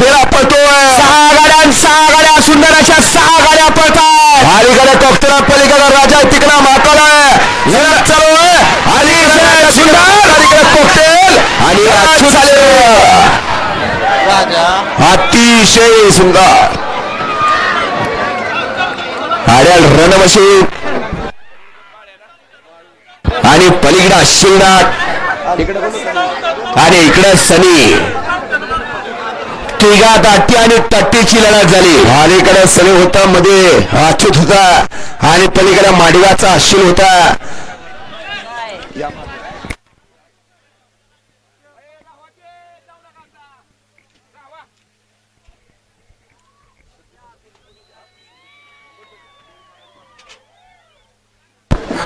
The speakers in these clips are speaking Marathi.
फेरा पडतोय. सहा गाड्या सहा गाड्या सुंदर अशा सहा गाड्या पडतात अलीकडे कोकतरा पलीकडे राजा तिकडा लढत चालू आहे अलीकडे सुंदर अलीकडे कोकटेल आणि अतिशय सुंदर. आड्याल रणवशी. आणि पलीकडा शिवनाथ. आणि इकडे सनी. तिघा दाटी आणि तट्टीची लढत झाली. अलीकडे सनी होता मध्ये अच्युत होता आणि पलीकडे माडगाचा अश्विन होता.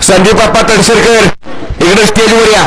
संदीप बाप्पा तडसरकर इकडे स्टेजवर या.